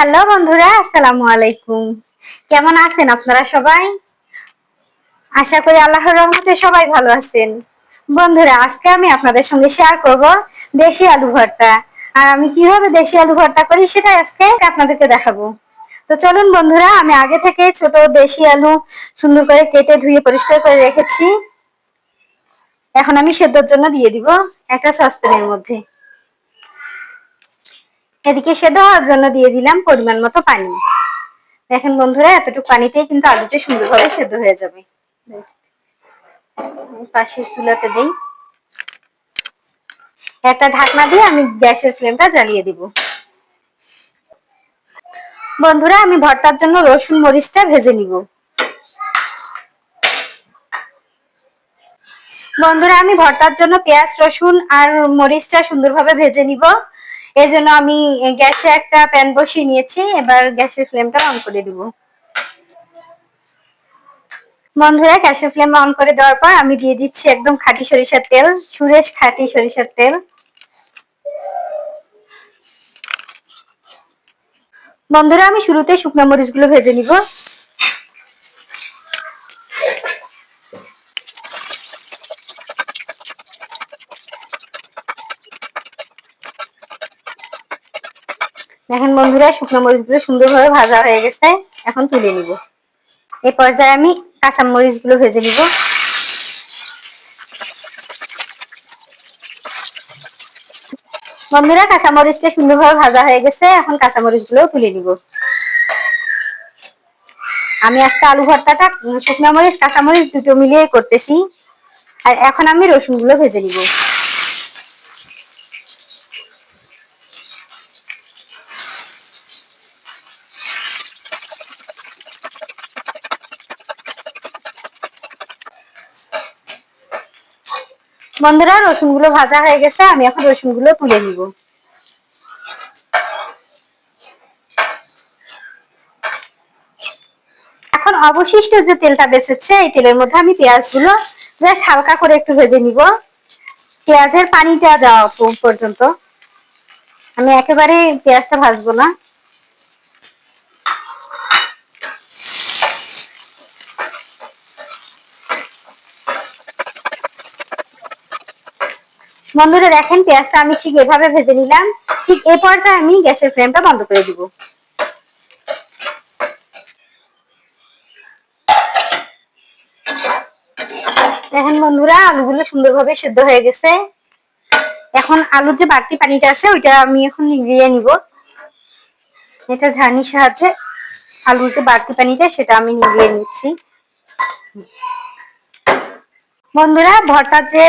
Hello বন্ধুরা, আসসালামু আলাইকুম। কেমন আছেন আপনারা সবাই? আশা করি আল্লাহর রহমতে সবাই ভালো আছেন। বন্ধুরা, আজকে আমি আপনাদের সঙ্গে শেয়ার করব দেশি আলু ভর্তা। আর আমি কীভাবে দেশি আলু ভর্তা করি সেটা আজকে আপনাদেরকে দেখাবো। তো চলুন বন্ধুরা, আমি আগে থেকে ছোট দেশি আলু সুন্দর করে কেটে ধুয়ে পরিষ্কার করে রেখেছি। এখন আমি সেদ্ধর জন্য দিয়ে দিব একটা সসপ্যানের মধ্যে। এদিকে সেদ্ধ হওয়ার জন্য দিয়ে দিলাম পরিমাণ মতো পানি। দেখেন বন্ধুরা, এতটুকু পানিতেই কিন্তু আলুটা সুন্দরভাবে সেদ্ধ হয়ে যাবে। পাশের চুলাতে দিই। একটা ঢাকনা দিয়ে আমি গ্যাসের ফ্লেমটা জ্বালিয়ে দিব। বন্ধুরা, আমি ভর্তার জন্য রসুন মরিচটা ভেজে নিব। বন্ধুরা, আমি ভর্তার জন্য পেঁয়াজ, রসুন আর মরিচটা সুন্দরভাবে ভেজে নিব। এই জন্য আমি গ্যাসে একটা প্যান বসিয়ে নিয়েছি, এবার গ্যাসের ফ্লেমটা অন করে দিব। বন্ধুরা, গ্যাসের ফ্লেম অন করে দেওয়ার পর আমি দিয়ে দিচ্ছি একদম খাঁটি সরিষার তেল, সুরেশ খাঁটি সরিষার তেল। বন্ধুরা, আমি শুরুতে শুকনো মরিচগুলো ভেজে নিব। দেখেন বন্ধুরা, শুকনো মরিচগুলো সুন্দরভাবে ভাজা হয়ে গেছে। এখন তুলে নিব। এই পর্যায়ে আমি কাঁচা মরিচগুলো ভেজে নিব। বন্ধুরা, কাঁচা মরিচটা সুন্দরভাবে ভাজা হয়ে গেছে। এখন কাঁচা মরিচগুলো তুলে নিব। আমি আজকে আলু ভর্তাটা শুকনো মরিচ, কাঁচা মরিচ দুটো মিলিয়ে করতেছি। আর এখন আমি রসুনগুলো ভেজে নিব। বন্ধুরা রসুনগুলো ভাজা হয়ে গেছে, আমি এখন রসুনগুলো তুলে নিব। এখন অবশিষ্ট যে তেলটা বেঁচেছে, এই তেলের মধ্যে আমি পেঁয়াজগুলো জাস্ট হালকা করে একটু ভেজে নিব। পেঁয়াজের পানিটা যাওয়া পর্যন্ত। আমি একেবারে পেঁয়াজটা ভাজবো না। বন্ধুরা দেখেন, পেঁয়াজটা আমি ঠিক এভাবে ভেজে নিলাম। ঠিক এ পর্যায়ে আমি গ্যাসের ফ্লেমটা বন্ধ করে দিব। দেখেন বন্ধুরা, আলুগুলো সুন্দরভাবে সেদ্ধ হয়ে গেছে। এখন আলুর যে বাড়তি পানিটা আছে, ওইটা আমি এখন নিগড়িয়ে নিব। এটা ঝাড়নির সাহায্যে আলুর যে বাড়তি পানিটা, সেটা আমি নিগড়িয়ে নিচ্ছি। বন্ধুরা, ভর্তার যে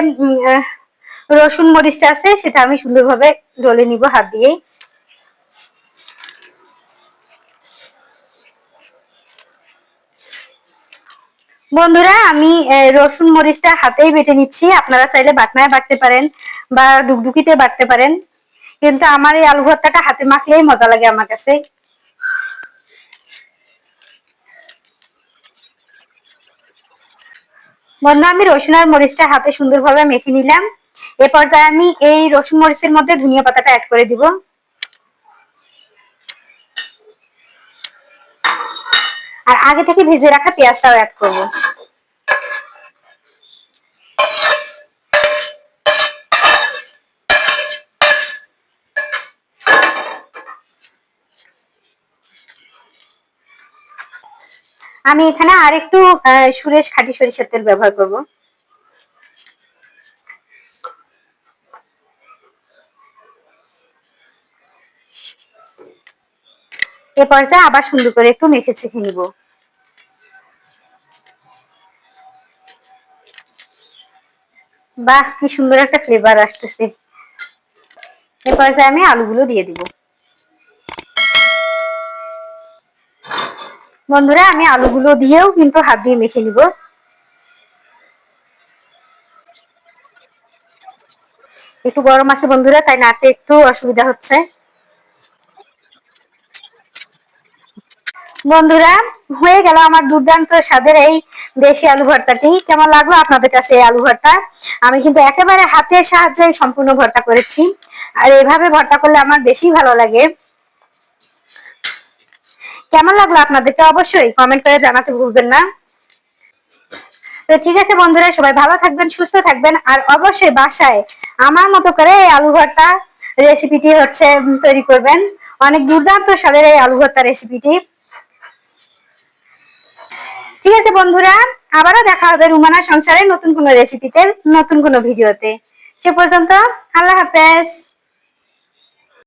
রসুন মরিচটা আছে, সেটা আমি সুন্দরভাবে ডলে নিব হাত দিয়ে বন্ধুরা, আমি রসুন মরিচটা হাতেই বেটে নিচ্ছি। আপনারা চাইলে বাটনায় বাটতে পারেন বা ডুকডুকিতে বাটতে পারেন। কিন্তু আমার এই আলু ভর্তাটা হাতে মাখলেই মজা লাগে আমার কাছে। বন্ধু আমি রসুন আর মরিচটা হাতে সুন্দরভাবে মেখে নিলাম। এ পর্যায়ে আমি এই রসুন মরিচের মধ্যে ধনিয়া পাতাটা অ্যাড করে দিব। আর আগে থেকে ভেজে রাখা পেঁয়াজটাও অ্যাড করব। আমি এখানে আর একটু সুরেশ খাঁটি সরিষার তেল ব্যবহার করব। এ পর্যায়ে আবার সুন্দর করে একটু মেখে চেখে নিব। বাহ, কি সুন্দর একটা ফ্লেভার আসতেছে। এ পর্যায়ে আমি আলুগুলো দিয়ে দিব। বন্ধুরা, আমি আলুগুলো দিয়েও কিন্তু হাত দিয়ে মেখে নিব। একটু গরম আছে বন্ধুরা, তাই নাড়তে একটু অসুবিধা হচ্ছে। বন্ধুরা, হয়ে গেল আমার দুর্দান্ত স্বাদের এই দেশি আলু ভর্তাটি। কেমন লাগল আপনাদের কাছে এই আলু ভর্তা? আমি কিন্তু একেবারে হাতের সাহায্যে সম্পূর্ণ ভর্তা করেছি। আর এভাবে ভর্তা করলে আমার বেশি ভালো লাগে। কেমন লাগল আপনাদেরকে অবশ্যই কমেন্ট করে জানাতে ভুলবেন না। তো ঠিক আছে বন্ধুরা, সবাই ভালো থাকবেন, সুস্থ থাকবেন। আর অবশ্যই বাসায় আমার মতো করে এই আলু ভর্তা রেসিপিটি হচ্ছে তৈরি করবেন। অনেক দুর্দান্ত স্বাদের এই আলু ভর্তা রেসিপিটি ঠিক আছে বন্ধুরা, আবারও দেখা হবে রুমানা সংসারের নতুন কোনো রেসিপিতে নতুন কোনো ভিডিওতে সে পর্যন্ত আল্লাহ হাফেজ।